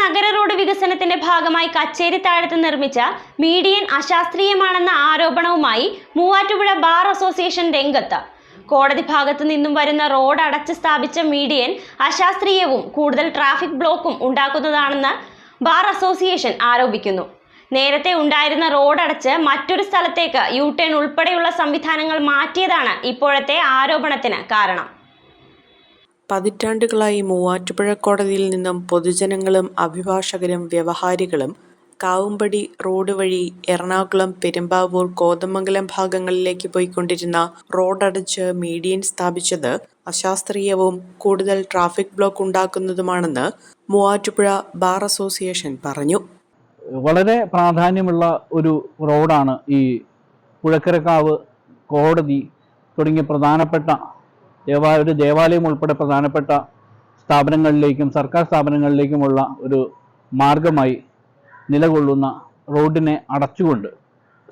നഗര റോഡ് വികസനത്തിന്റെ ഭാഗമായി കച്ചേരി താഴത്ത് നിർമ്മിച്ച മീഡിയൻ അശാസ്ത്രീയമാണെന്ന ആരോപണവുമായി മൂവാറ്റുപുഴ ബാർ അസോസിയേഷൻ രംഗത്ത്. കോടതി ഭാഗത്തു നിന്നും വരുന്ന റോഡ് അടച്ച് സ്ഥാപിച്ച മീഡിയൻ അശാസ്ത്രീയവും കൂടുതൽ ട്രാഫിക് ബ്ലോക്കും ഉണ്ടാക്കുന്നതാണെന്ന് ബാർ അസോസിയേഷൻ ആരോപിക്കുന്നു. നേരത്തെ ഉണ്ടായിരുന്ന റോഡ് അടച്ച് മറ്റൊരു സ്ഥലത്തേക്ക് യു ടേൺ ഉൾപ്പെടെയുള്ള സംവിധാനങ്ങൾ മാറ്റിയതാണ് ഇപ്പോഴത്തെ ആരോപണത്തിന് കാരണം. പതിറ്റാണ്ടുകളായി മൂവാറ്റുപുഴ കോടതിയിൽ നിന്നും പൊതുജനങ്ങളും അഭിഭാഷകരും വ്യവഹാരികളും കാവുംപടി റോഡ് വഴി എറണാകുളം പെരുമ്പാവൂർ കോതമംഗലം ഭാഗങ്ങളിലേക്ക് പോയിക്കൊണ്ടിരുന്ന റോഡടച്ച് മീഡിയൻ സ്ഥാപിച്ചത് അശാസ്ത്രീയവും കൂടുതൽ ട്രാഫിക് ബ്ലോക്ക് ഉണ്ടാക്കുന്നതുമാണെന്ന് മൂവാറ്റുപുഴ ബാർ അസോസിയേഷൻ പറഞ്ഞു. വളരെ പ്രാധാന്യമുള്ള ഒരു റോഡാണ് ഈ പുഴക്കരക്കാവ് കോടതി തുടങ്ങിയ പ്രധാനപ്പെട്ട ദേവാ ഒരു ദേവാലയം ഉൾപ്പെടെ പ്രധാനപ്പെട്ട സ്ഥാപനങ്ങളിലേക്കും സർക്കാർ സ്ഥാപനങ്ങളിലേക്കുമുള്ള ഒരു മാർഗമായി നിലകൊള്ളുന്ന റോഡിനെ അടച്ചുകൊണ്ട്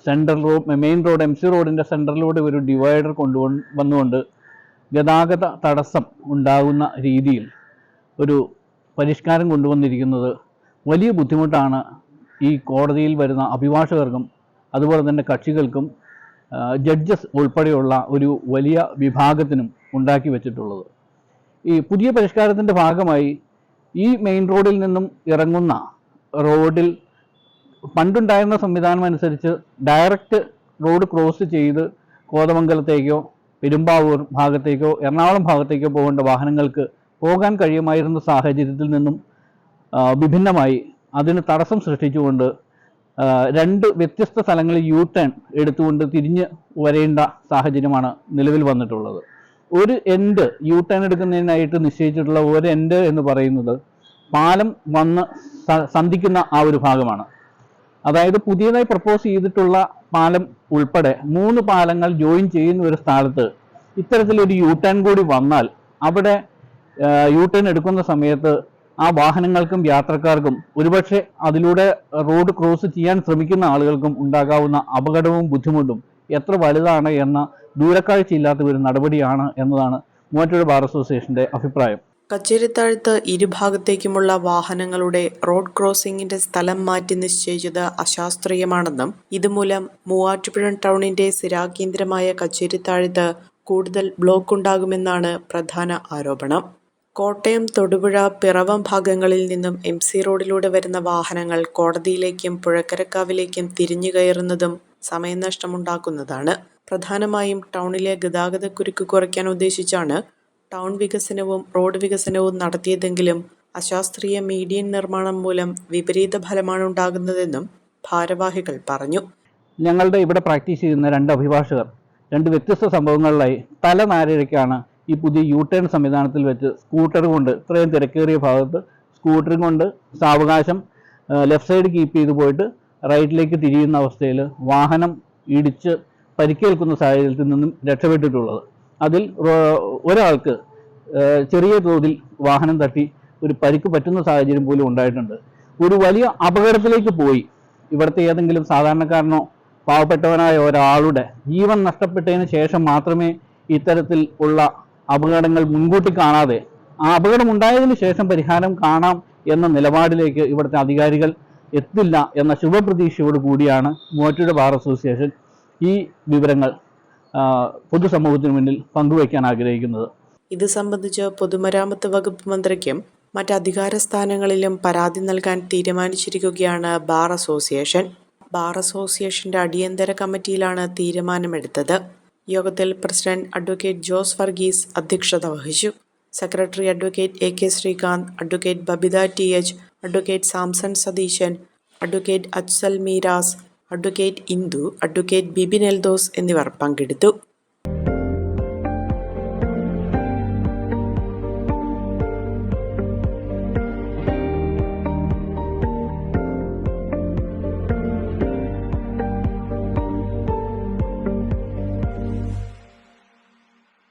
central road main road M C റോഡിന്റെ സെൻട്രലിലൂടെ ഒരു ഡിവൈഡർ കൊണ്ടു വന്നുകൊണ്ട് ഗതാഗത തടസ്സം ഉണ്ടാകുന്ന രീതിയിൽ ഒരു പരിഷ്കാരം കൊണ്ടുവന്നിരിക്കുന്നത് വലിയ ബുദ്ധിമുട്ടാണ് ഈ കോടതിയിൽ വരുന്ന അഭിഭാഷകർക്കും അതുപോലെ തന്നെ കക്ഷികൾക്കും ജഡ്ജസ് ഉൾപ്പെടെയുള്ള ഒരു വലിയ വിഭാഗത്തിനും ഉണ്ടാക്കി വെച്ചിട്ടുള്ളത്. ഈ പുതിയ പരിഷ്കാരത്തിന്റെ ഭാഗമായി ഈ മെയിൻ റോഡിൽ നിന്നും ഇറങ്ങുന്ന റോഡിൽ പണ്ടുണ്ടായിരുന്ന സംവിധാനം അനുസരിച്ച് ഡയറക്റ്റ് റോഡ് ക്രോസ് ചെയ്ത് കോതമംഗലത്തേക്കോ പെരുമ്പാവൂർ ഭാഗത്തേക്കോ എറണാകുളം ഭാഗത്തേക്കോ പോകേണ്ട വാഹനങ്ങൾക്ക് പോകാൻ കഴിയുമായിരുന്ന സാഹചര്യത്തിൽ നിന്നും വിഭിന്നമായി അതിന് തടസ്സം സൃഷ്ടിച്ചുകൊണ്ട് രണ്ട് വ്യത്യസ്ത സ്ഥലങ്ങളിൽ യു ടേൺ എടുത്തുകൊണ്ട് തിരിഞ്ഞ് വരേണ്ട സാഹചര്യമാണ് നിലവിൽ വന്നിട്ടുള്ളത്. ഒരു എൻഡ് യു ടേൺ എടുക്കുന്നതിനായിട്ട് നിശ്ചയിച്ചിട്ടുള്ള ഒരു എൻഡ് എന്ന് പറയുന്നത് പാലം വന്ന് സന്ധിക്കുന്ന ആ ഒരു ഭാഗമാണ്. അതായത് പുതിയതായി പ്രപ്പോസ് ചെയ്തിട്ടുള്ള പാലം ഉൾപ്പെടെ മൂന്ന് പാലങ്ങൾ ജോയിൻ ചെയ്യുന്ന ഒരു സ്ഥലത്ത് ഇത്തരത്തിലൊരു യു ടേൺ കൂടി വന്നാൽ അവിടെ യു ടേൺ എടുക്കുന്ന സമയത്ത് ആ വാഹനങ്ങൾക്കും യാത്രക്കാർക്കും ഒരുപക്ഷെ അതിലൂടെ റോഡ് ക്രോസ് ചെയ്യാൻ ശ്രമിക്കുന്ന ആളുകൾക്കും ഉണ്ടാകാവുന്ന അപകടവും ബുദ്ധിമുട്ടും എത്ര വലുതാണ് എന്ന ദൂരക്കാഴ്ചയില്ലാത്ത ഒരു നടപടിയാണ് എന്നതാണ് മൂവാറ്റുപുഴ ബാർ അസോസിയേഷന്റെ അഭിപ്രായം. കച്ചേരിത്താഴത്ത് ഇരുഭാഗത്തേക്കുമുള്ള വാഹനങ്ങളുടെ റോഡ് ക്രോസിംഗിന്റെ സ്ഥലം മാറ്റി നിശ്ചയിച്ചത് അശാസ്ത്രീയമാണെന്നും ഇതുമൂലം മൂവാറ്റുപുഴ ടൗണിന്റെ സ്ഥിരാകേന്ദ്രമായ കച്ചേരിത്താഴത്ത് കൂടുതൽ ബ്ലോക്ക് ഉണ്ടാകുമെന്നാണ് പ്രധാന ആരോപണം. കോട്ടയം തൊടുപുഴ പിറവം ഭാഗങ്ങളിൽ നിന്നും എം സി റോഡിലൂടെ വരുന്ന വാഹനങ്ങൾ കോടതിയിലേക്കും പുഴക്കരക്കാവിലേക്കും തിരിഞ്ഞു കയറുന്നതും സമയനഷ്ടമുണ്ടാക്കുന്നതാണ്. പ്രധാനമായും ടൗണിലെ ഗതാഗതക്കുരുക്ക് കുറയ്ക്കാൻ ഉദ്ദേശിച്ചാണ് ടൗൺ വികസനവും റോഡ് വികസനവും നടത്തിയതെങ്കിലും അശാസ്ത്രീയ മീഡിയൻ നിർമ്മാണം മൂലം വിപരീത ഫലമാണ് ഉണ്ടാകുന്നതെന്നും ഭാരവാഹികൾ പറഞ്ഞു. ഞങ്ങളുടെ ഇവിടെ പ്രാക്ടീസ് ചെയ്യുന്ന രണ്ട് അഭിഭാഷകർ രണ്ട് വ്യത്യസ്ത സംഭവങ്ങളിലായി തലനാരിഴയ്ക്കാണ് ഈ പുതിയ യു ടേൺ സംവിധാനത്തിൽ വെച്ച് സ്കൂട്ടർ കൊണ്ട് ഇത്രയും തിരക്കേറിയ ഭാഗത്ത് സ്കൂട്ടർ കൊണ്ട് സാവകാശം ലെഫ്റ്റ് സൈഡ് കീപ്പ് ചെയ്ത് പോയിട്ട് റൈറ്റിലേക്ക് തിരിയുന്ന അവസ്ഥയിൽ വാഹനം ഇടിച്ച് പരിക്കേൽക്കുന്ന സാഹചര്യത്തിൽ നിന്നും രക്ഷപ്പെട്ടിട്ടുള്ളത്. അതിൽ ഒരാൾക്ക് ചെറിയ തോതിൽ വാഹനം തട്ടി ഒരു പരിക്ക് പറ്റുന്ന സാഹചര്യം പോലും ഉണ്ടായിട്ടുണ്ട്. ഒരു വലിയ അപകടത്തിലേക്ക് പോയി. ഇവിടുത്തെ ഏതെങ്കിലും സാധാരണക്കാരനോ പാവപ്പെട്ടവനായ ഒരാളുടെ ജീവൻ നഷ്ടപ്പെട്ടതിന് ശേഷം മാത്രമേ ഇത്തരത്തിൽ ഉള്ള അപകടങ്ങൾ മുൻകൂട്ടി കാണാതെ ആ അപകടം ഉണ്ടായതിനു ശേഷം പരിഹാരം കാണാം എന്ന നിലപാടിലേക്ക് ഇവിടുത്തെ അധികാരികൾ എത്തില്ല എന്ന ശുഭപ്രതീക്ഷയോട് കൂടിയാണ് മൂവാറ്റുപുഴ ബാർ അസോസിയേഷൻ ഈ വിവരങ്ങൾ പൊതുസമൂഹത്തിന് മുന്നിൽ പങ്കുവയ്ക്കാൻ ആഗ്രഹിക്കുന്നത്. ഇത് സംബന്ധിച്ച് പൊതുമരാമത്ത് വകുപ്പ് മന്ത്രിക്കും മറ്റ് അധികാര സ്ഥാനങ്ങളിലും പരാതി നൽകാൻ തീരുമാനിച്ചിരിക്കുകയാണ് ബാർ അസോസിയേഷൻ. ബാർ അസോസിയേഷന്റെ അടിയന്തര കമ്മിറ്റിയിലാണ് തീരുമാനമെടുത്തത്. യോഗത്തിൽ പ്രസിഡന്റ് അഡ്വക്കേറ്റ് ജോസ് വർഗീസ് അധ്യക്ഷത വഹിച്ചു. Secretary advocate A K Sreekanth advocate Babitha T H advocate Samson Satheesan advocate Ajsal Meeras advocate Indu advocate Bibin Eldhose എന്നിവർ പങ്കെടുത്തു.